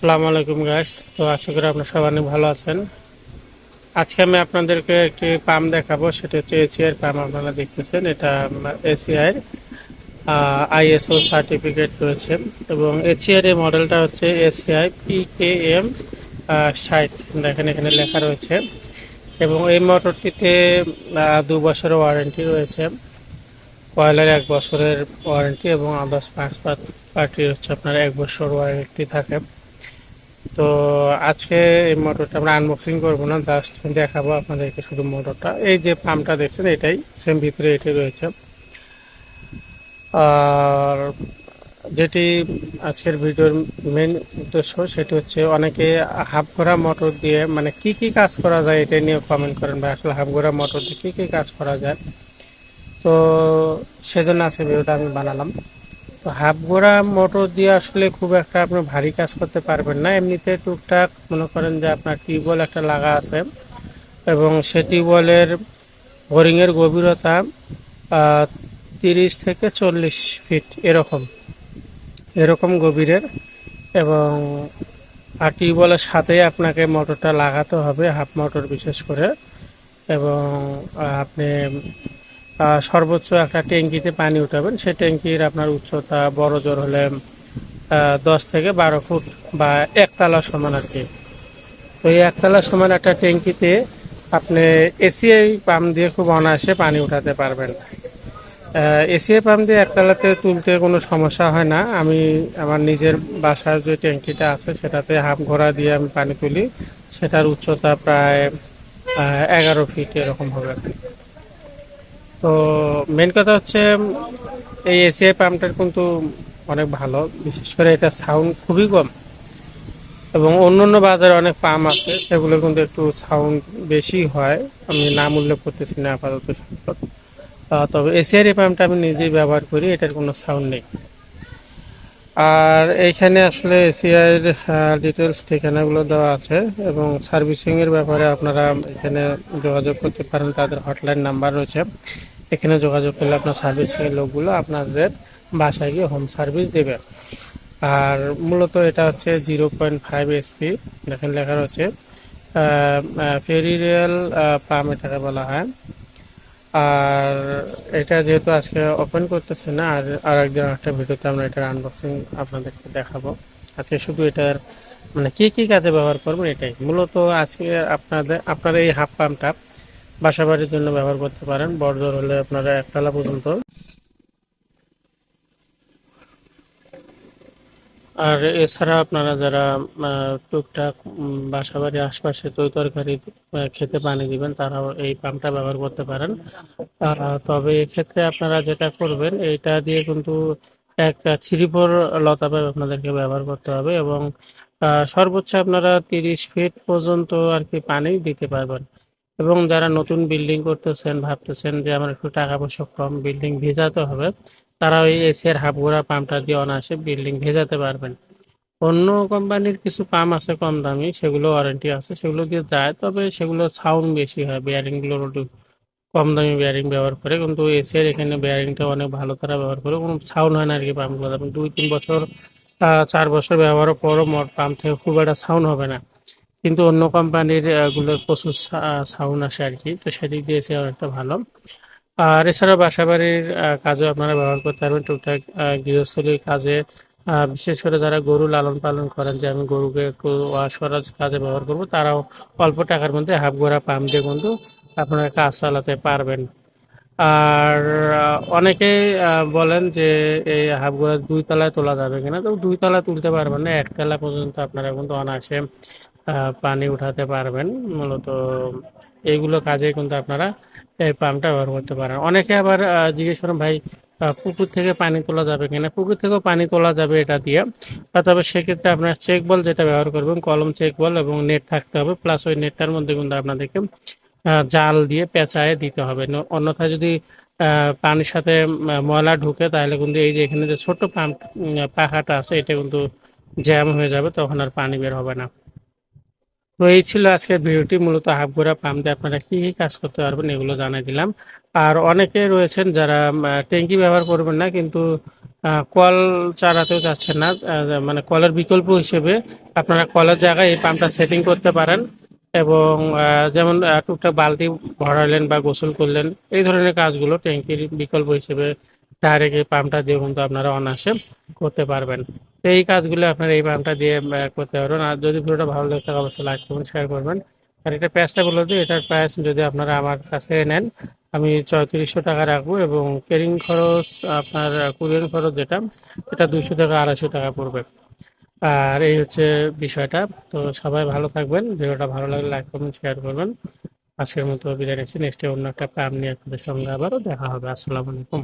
আসসালামু আলাইকুম গাইস তো আশা করি আপনার সবাই ভালো আছেন। আজকে আমি আপনাদেরকে একটি পাম্প দেখাবো, সেটা হচ্ছে এসিআই পাম্প আপনারা দেখতেছেন। এটা এসিআই আইএসও সার্টিফিকেট রয়েছে। এবং এসিআই এর মডেলটা হচ্ছে এসিআই পিকেএম ষাট। দেখেন, এখানে লেখা রয়েছে। এবং এই মোটরটিতে দু বছরের ওয়ারেন্টি রয়েছে। কয়লার এক বছরের ওয়ারেন্টি এবং আদার্স পাঁচ পার্টি হচ্ছে আপনার এক বছর ওয়ারেন্টি থাকে। তো আজকে এই মোটরটা আমরা আনবক্সিং করব না জাস্ট দেখাবো আপনাদেরকে শুধু মোটরটা। এই যে পাম্পটা দেখছেন, এটাই সেম ভিতরে এটাই রয়েছে। আর যেটি আজকের ভিডিওর মেন উদ্দেশ্য, সেটি হচ্ছে অনেকে হাফ ঘোরা মোটর দিয়ে মানে কি কি কাজ করা যায় এটা নিয়ে কমেন্ট করেন বা আসলে হাফ ঘোরা মোটর দিয়ে কী কী কাজ করা যায়। তো সেজন্য আছে ভিডিওটা আমি বানালাম। তো হাফ গোড়া মোটর দিয়ে আসলে খুব একটা আপনি ভারী কাজ করতে পারবেন না। এমনিতে টুকটাক মনে করেন যে আপনার টিউবওয়েল একটা লাগা আছে এবং সে টিউবওয়েলের বোরিংয়ের গভীরতা তিরিশ থেকে চল্লিশ ফিট এরকম। এরকম গভীরের এবং আর টিউবওয়েলের সাথেই আপনাকে মোটরটা লাগাতে হবে, হাফ মোটর বিশেষ করে। এবং আপনি সর্বোচ্চ একটা ট্যাঙ্কিতে পানি উঠাবেন। সেই ট্যাঙ্কির আপনার উচ্চতা বড় জোর হলে দশ থেকে বারো ফুট বা একতলা সমান আর কি। তো এই একতলা সমান একটা ট্যাঙ্কিতে আপনি এসিআই পাম্প দিয়ে খুব অনায়াসে পানি উঠাতে পারবেন। এসিআই পাম্প দিয়ে একতলাতে তুলতে কোনো সমস্যা হয় না। আমি আমার নিজের বাসার যে ট্যাঙ্কিটা আছে, সেটাতে হাফ ঘোড়া দিয়ে আমি পানি তুলি। সেটার উচ্চতা প্রায় এগারো ফিট এরকম হবে। তো মেন কথা হচ্ছে, এই এসিআই পাম্পটার কিন্তু অনেক ভালো। বিশেষ করে এটা সাউন্ড খুবই কম। এবং অন্য অন্য বাজারে অনেক পাম্প আছে, সেগুলো কিন্তু একটু সাউন্ড বেশি হয়। আমি নাম উল্লেখ করতেছি না, আপাতত তবে এসিআর এই পাম্পটা আমি নিজেই ব্যবহার করি, এটার কোনো সাউন্ড নেই। আর এইখানে আসলে এসিআর ডিটেলস ঠিকানাগুলো দেওয়া আছে। এবং সার্ভিসিংয়ের ব্যাপারে আপনারা এখানে যোগাযোগ করতে পারেন, তাদের হটলাইন নাম্বার রয়েছে। এখানে যোগাযোগ করলে আপনার সার্ভিসিং লোকগুলো আপনাদের বাসায় গিয়ে হোম সার্ভিস দেবে। আর মূলত এটা হচ্ছে জিরো পয়েন্ট ফাইভ এসপি দেখেন লেখা রয়েছে। ফেরি রেল পাম্প এটাকে বলা হয়। আর এটা যেহেতু আজকে ওপেন করতেছে না, আর আর একদিন একটা ভিডিওতে আমরা এটার আনবক্সিং আপনাদেরকে দেখাবো। আজকে শুধু এটার মানে কি কি কাজে ব্যবহার করবেন এটাই। মূলত আজকে আপনাদের, আপনার এই হাফ পাম্পটা বাসা বাড়ির জন্য ব্যবহার করতে পারেন। বড়জোর হলে আপনারা একতলা পর্যন্ত। আর এছাড়া আপনারা যারা টুকটাক উম, বাসা বাড়ির আশপাশে তৈ তরকারি খেতে পানি দিবেন তারাও এই পাম্পটা ব্যবহার করতে পারেন। তবে এক্ষেত্রে আপনারা যেটা করবেন এইটা দিয়ে কিন্তু এক থ্রি লতা পাইপ আপনাদেরকে ব্যবহার করতে হবে এবং সর্বোচ্চ আপনারা তিরিশ ফিট পর্যন্ত আর কি পানি দিতে পারবেন। এবং যারা নতুন বিল্ডিং করতেছেন, ভাবতেছেন যে আমার একটু টাকা পয়সা কম বিল্ডিং ভেজাতে হবে তারা ওই এসিআর হাফ গোড়া পাম্পটা দিয়ে অনায়াসে বিল্ডিং ভেজাতে পারবেন। অন্য কোম্পানির কিছু পাম্প আছে কম দামি, সেগুলো ওয়ারেন্টি আছে, সেগুলো দিয়ে যায়, তবে সেগুলো সাউন্ড বেশি হয় বেয়ারিংগুলোর একটু কম দামি বেয়ারিং ব্যবহার করে, কিন্তু এসিআর এখানে বেয়ারিংটা অনেক ভালো তারা ব্যবহার করে, কোনো সাউন্ড হয় না আর কি পাম্পগুলো দুই তিন বছর চার বছর ব্যবহারের পরও মোট পাম্প থেকে খুব একটা সাউন্ড হবে না। কিন্তু অন্য কোম্পানিরগুলোর প্রচুর সাউন্ড আসে আর কি তো সেদিক দিয়ে অনেকটা ভালো। আর এছাড়া বাসা বাড়ির আপনারা ব্যবহার করতে পারবেন। টুকটাক গৃহস্থলীর কাজে বিশেষ করে যারা গরু লালন পালন করেন যে আমি গরুকে একটু ওয়াশ করার কাজে ব্যবহার করব তারাও অল্প টাকার মধ্যে হাফ গোড়া পাম্প দিয়ে কিন্তু আপনারা কাজ চালাতে পারবেন। আর আহ, বলেন যে এই হাফ গোড়া দুই তলায় তোলা যাবে কিনা। তো দুই তলা তুলতে পারবেন না একতলা পর্যন্ত আপনারা কিন্তু অনায়াসে পানি উঠাতে পারবেন। মূলত এইগুলো কাজে কিন্তু আপনারা এই পাম্পটা ব্যবহার করতে পারেন। অনেকে আবার জিজ্ঞেস করেন, ভাই পুকুর থেকে পানি তোলা যাবে কিনা? পুকুর থেকেও পানি তোলা যাবে এটা দিয়ে। তবে সেক্ষেত্রে আপনার চেক বল যেটা ব্যবহার করবেন, কলম চেক বল এবং নেট থাকতে হবে। প্লাস ওই নেটটার মধ্যে কিন্তু আপনাদেরকে জাল দিয়ে পেঁচায় দিতে হবে। অন্যথায় যদি পানির সাথে ময়লা ঢুকে, তাহলে কিন্তু এই যে এখানে যে ছোট্ট পাম্প পাখাটা আছে, এটা কিন্তু জ্যাম হয়ে যাবে, তখন আর পানি বের হবে না। তো এই ছিল আজকের ভিডিওটি। মূলত হাফ গোড়া পাম্প আপনারা কী কী কাজ করতে পারবেন এগুলো জানাই দিলাম। আর অনেকে রয়েছেন যারা ট্যাঙ্কি ব্যবহার করবেন না কিন্তু কল চালাতেও যাচ্ছেন না মানে কলের বিকল্প হিসেবে আপনারা কলের জায়গায় এই পাম্পটা সেটিং করতে পারেন এবং যেমন টুকটাক বালতি ভরালেন বা গোসল করলেন, এই ধরনের কাজগুলো ট্যাঙ্কির বিকল্প হিসেবে ডাইরেক্ট এই পাম্পটা দিয়ে কিন্তু আপনারা অনায়াসে করতে পারবেন। তো এই কাজগুলো আপনারা এই পাম্পটা দিয়ে করতে পারবেন। আর যদি ভিডিওটা ভালো লাগে থাকে, অবশ্যই লাইক করবেন শেয়ার করবেন। আর এটা প্রাইসটা বলে দিই, এটার প্রাইস যদি আপনারা আমার কাছ থেকে নেন, আমি চৌত্রিশশো টাকা রাখব এবং কেরিং খরচ আপনার কুরিয়ার খরচ যেটা, এটা দুশো টাকা আড়াইশো টাকা পড়বে। আর এই হচ্ছে বিষয়টা। তো সবাই ভালো থাকবেন। ভিডিওটা ভালো লাগলে লাইক করবেন শেয়ার করবেন। আজকের মতো বিদায় নিচ্ছি। নেক্সটে অন্য একটা প্ল্যান নিয়ে আপনাদের সঙ্গে আবারও দেখা হবে। আসসালামু আলাইকুম।